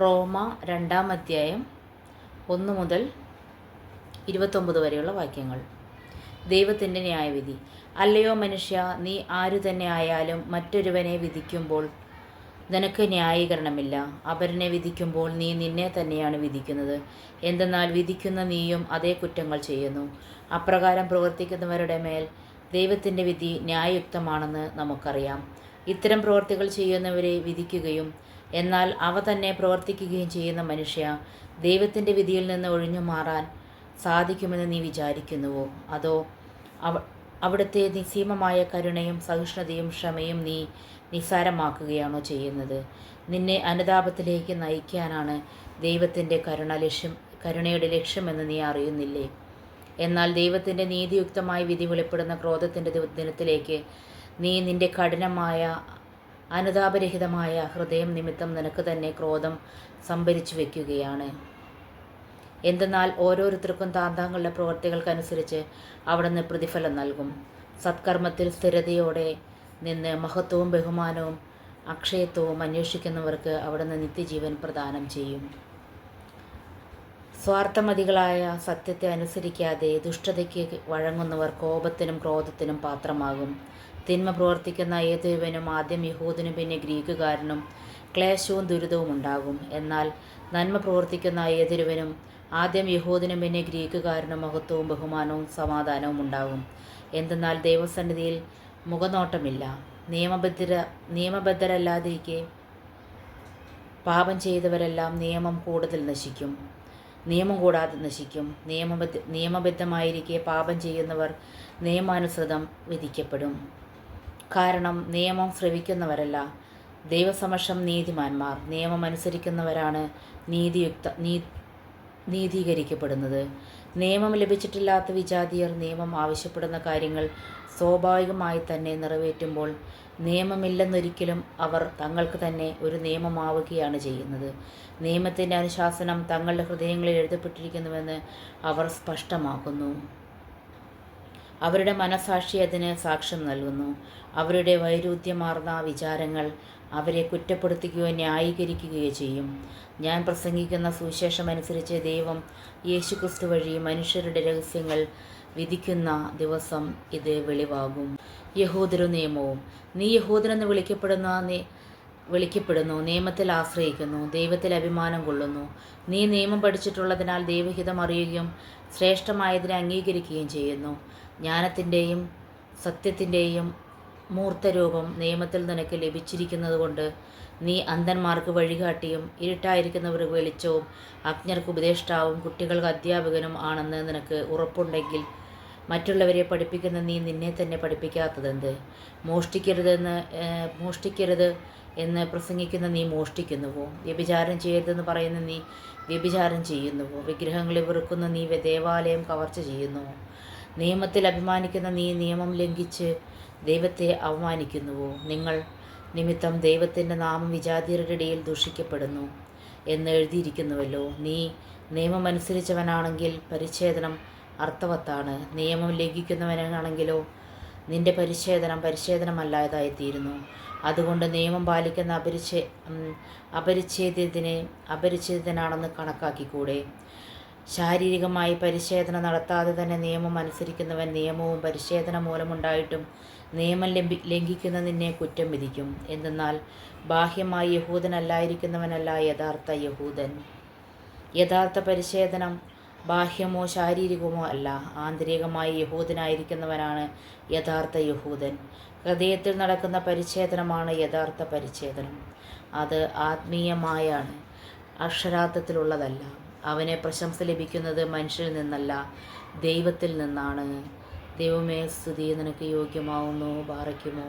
റോമ രണ്ടാം അധ്യായം ഒന്ന് മുതൽ ഇരുപത്തൊമ്പത് വരെയുള്ള വാക്യങ്ങൾ. ദൈവത്തിന്റെ ന്യായവിധി. അല്ലയോ മനുഷ്യ നീ ആരു തന്നെ ആയാലും മറ്റൊരുവനെ വിധിക്കുമ്പോൾ നിനക്ക് ന്യായീകരണമില്ല. അപരനെ വിധിക്കുമ്പോൾ നീ നിന്നെ തന്നെയാണ് വിധിക്കുന്നത്. എന്തെന്നാൽ വിധിക്കുന്ന നീയും അതേ കുറ്റങ്ങൾ ചെയ്യുന്നു. അപ്രകാരം പ്രവർത്തിക്കുന്നവരുടെ മേൽ ദൈവത്തിന്റെ വിധി ന്യായയുക്തമാണെന്ന് നമുക്കറിയാം. ഇത്തരം പ്രവർത്തികൾ ചെയ്യുന്നവരെ വിധിക്കുകയും എന്നാൽ അവ തന്നെ പ്രവർത്തിക്കുകയും ചെയ്യുന്ന മനുഷ്യ ദൈവത്തിന്റെ വിധിയിൽ നിന്ന് ഒഴിഞ്ഞു മാറാൻ സാധിക്കുമെന്ന് നീ വിചാരിക്കുന്നുവോ? അതോ അവ അവിടുത്തെ നിസ്സീമമായ കരുണയും സഹിഷ്ണുതയും ക്ഷമയും നീ നിസ്സാരമാക്കുകയാണോ ചെയ്യുന്നത്? നിന്നെ അനുതാപത്തിലേക്ക് നയിക്കാനാണ് ദൈവത്തിന്റെ കരുണ ലക്ഷ്യം കരുണയുടെ ലക്ഷ്യമെന്ന് നീ അറിയുന്നില്ലേ? എന്നാൽ ദൈവത്തിന്റെ നീതിയുക്തമായ വിധി വെളിപ്പെടുന്ന ക്രോധത്തിന്റെ ദിനത്തിലേക്ക് നീ നിന്റെ കഠിനമായ അനുതാപരഹിതമായ ഹൃദയം നിമിത്തം നിനക്ക് തന്നെ ക്രോധം സംഭരിച്ചു വയ്ക്കുകയാണ് എന്തെന്നാൽ ഓരോരുത്തർക്കും താന്താങ്ങളുടെ പ്രവർത്തികൾക്കനുസരിച്ച് അവിടുന്ന് പ്രതിഫലം നൽകും. സത്കർമ്മത്തിൽ സ്ഥിരതയോടെ നിന്ന് മഹത്വവും ബഹുമാനവും അക്ഷയത്വവും അന്വേഷിക്കുന്നവർക്ക് അവിടുന്ന് നിത്യജീവൻ പ്രദാനം ചെയ്യും. സ്വാർത്ഥമതികളായ സത്യത്തെ അനുസരിക്കാതെ ദുഷ്ടതയ്ക്ക് വഴങ്ങുന്നവർ കോപത്തിനും ക്രോധത്തിനും പാത്രമാകും. തിന്മ പ്രവർത്തിക്കുന്ന ഏതൊരുവനും ആദ്യം യഹൂദനും പിന്നെ ഗ്രീക്കുകാരനും ക്ലേശവും ദുരിതവും ഉണ്ടാകും. എന്നാൽ നന്മ പ്രവർത്തിക്കുന്ന ഏതൊരുവനും ആദ്യം യഹൂദനും പിന്നെ ഗ്രീക്കുകാരനും മഹത്വവും ബഹുമാനവും സമാധാനവും ഉണ്ടാകും. എന്തെന്നാൽ ദൈവസന്നിധിയിൽ മുഖനോട്ടമില്ല. നിയമബദ്ധര നിയമബദ്ധരല്ലാതിരിക്കെ പാപം ചെയ്തവരെല്ലാം നിയമം കൂടുതൽ നശിക്കും. നിയമം കൂടാതെ നശിക്കും. നിയമബദ്ധ നിയമബദ്ധമായിരിക്കെ പാപം ചെയ്യുന്നവർ നിയമാനുസൃതം വിധിക്കപ്പെടും. കാരണം നിയമം ശ്രവിക്കുന്നവരല്ല ദൈവസമക്ഷം നീതിമാന്മാർ. നിയമം അനുസരിക്കുന്നവരാണ് നീതിയുക്ത നീ നീതീകരിക്കപ്പെടുന്നത്. നിയമം ലഭിച്ചിട്ടില്ലാത്ത വിജാതിയർ നിയമം ആവശ്യപ്പെടുന്ന കാര്യങ്ങൾ സ്വാഭാവികമായി തന്നെ നിറവേറ്റുമ്പോൾ നിയമമില്ലെന്നൊരിക്കലും അവർ തങ്ങൾക്ക് തന്നെ ഒരു നിയമമാവുകയാണ് ചെയ്യുന്നത്. നിയമത്തിന്റെ അനുശാസനം തങ്ങളുടെ ഹൃദയങ്ങളിൽ എഴുതപ്പെട്ടിരിക്കുന്നുവെന്ന് അവർ സ്പഷ്ടമാക്കുന്നു. അവരുടെ മനസാക്ഷി അതിന് സാക്ഷ്യം നൽകുന്നു. അവരുടെ വൈരുദ്ധ്യമാർന്ന വിചാരങ്ങൾ അവരെ കുറ്റപ്പെടുത്തുകയോ ന്യായീകരിക്കുകയോ ചെയ്യും. ഞാൻ പ്രസംഗിക്കുന്ന സുവിശേഷമനുസരിച്ച് ദൈവം യേശുക്രിസ്തു വഴി മനുഷ്യരുടെ രഹസ്യങ്ങൾ വിധിക്കുന്ന ദിവസം ഇത് വെളിവാകും. യഹൂദരു നിയമവും. നീ യഹൂദനെന്ന് വിളിക്കപ്പെടുന്ന നീ വിളിക്കപ്പെടുന്നു നിയമത്തിൽ ആശ്രയിക്കുന്നു ദൈവത്തിൽ അഭിമാനം കൊള്ളുന്നു. നീ നിയമം പഠിച്ചിട്ടുള്ളതിനാൽ ദൈവഹിതം അറിയുകയും ശ്രേഷ്ഠമായതിനെ അംഗീകരിക്കുകയും ചെയ്യുന്നു. ജ്ഞാനത്തിന്റെയും സത്യത്തിന്റെയും മൂർത്തരൂപം നിയമത്തിൽ നിനക്ക് ലഭിച്ചിരിക്കുന്നതുകൊണ്ട് നീ അന്ധന്മാർക്ക് വഴികാട്ടിയും ഇരുട്ടായിരിക്കുന്നവർക്ക് വെളിച്ചവും അജ്ഞർക്ക് ഉപദേഷ്ടാവും കുട്ടികൾക്ക് അധ്യാപകനും ആണെന്ന് നിനക്ക് ഉറപ്പുണ്ടെങ്കിൽ മറ്റുള്ളവരെ പഠിപ്പിക്കുന്ന നീ നിന്നെ തന്നെ പഠിപ്പിക്കാത്തതെന്ത്? മോഷ്ടിക്കരുതെന്ന് മോഷ്ടിക്കരുത് എന്ന് പ്രസംഗിക്കുന്ന നീ മോഷ്ടിക്കുന്നുവോ? വ്യഭിചാരം ചെയ്യരുതെന്ന് പറയുന്ന നീ വ്യഭിചാരം ചെയ്യുന്നുവോ? വിഗ്രഹങ്ങളെ വെറുക്കുന്ന നീ ദേവാലയം കവർച്ച ചെയ്യുന്നുവോ? നിയമത്തിൽ അഭിമാനിക്കുന്ന നീ നിയമം ലംഘിച്ച് ദൈവത്തെ അവമാനിക്കുന്നുവോ? നിങ്ങൾ നിമിത്തം ദൈവത്തിന്റെ നാമം വിജാതിയരുടെ ഇടയിൽ ദൂഷിക്കപ്പെടുന്നു എന്ന് എഴുതിയിരിക്കുന്നുവല്ലോ. നീ നിയമമനുസരിച്ചവനാണെങ്കിൽ പരിച്ഛേദനം അർത്ഥവത്താണ്. നിയമം ലംഘിക്കുന്നവനാണെങ്കിലോ നിന്റെ പരിച്ഛേദനം പരിച്ഛേദനമല്ലാതായിത്തീരുന്നു. അതുകൊണ്ട് നിയമം പാലിക്കുന്ന അപരിച്ഛേ അപരിച്ഛേദ്യത്തിനെ അപരിച്ഛേദനാണെന്ന് കണക്കാക്കിക്കൂടെ? ശാരീരികമായി പരിശോധന നടത്താതെ തന്നെ നിയമം അനുസരിക്കുന്നവൻ നിയമവും പരിച്ഛേദന മൂലമുണ്ടായിട്ടും നിയമം ലംഘി ലംഘിക്കുന്ന നിന്നെ കുറ്റം വിധിക്കും. എന്തെന്നാൽ ബാഹ്യമായി യഹൂദനല്ലായിരിക്കുന്നവനല്ല യഥാർത്ഥ യഹൂദൻ. യഥാർത്ഥ പരിച്ഛേദനം ബാഹ്യമോ ശാരീരികമോ അല്ല. ആന്തരികമായി യഹൂദനായിരിക്കുന്നവനാണ് യഥാർത്ഥ യഹൂദൻ. ഹൃദയത്തിൽ നടക്കുന്ന പരിച്ഛേദനമാണ് യഥാർത്ഥ പരിച്ഛേദനം അത് ആത്മീയമായാണ്. അക്ഷരാർത്ഥത്തിലുള്ളതല്ല. അവനെ പ്രശംസ ലഭിക്കുന്നത് മനുഷ്യരിൽ നിന്നല്ല ദൈവത്തിൽ നിന്നാണ്. ദൈവമേ സ്തുതി നിനക്ക് യോഗ്യമാവുന്നു പാറയ്ക്കുമോ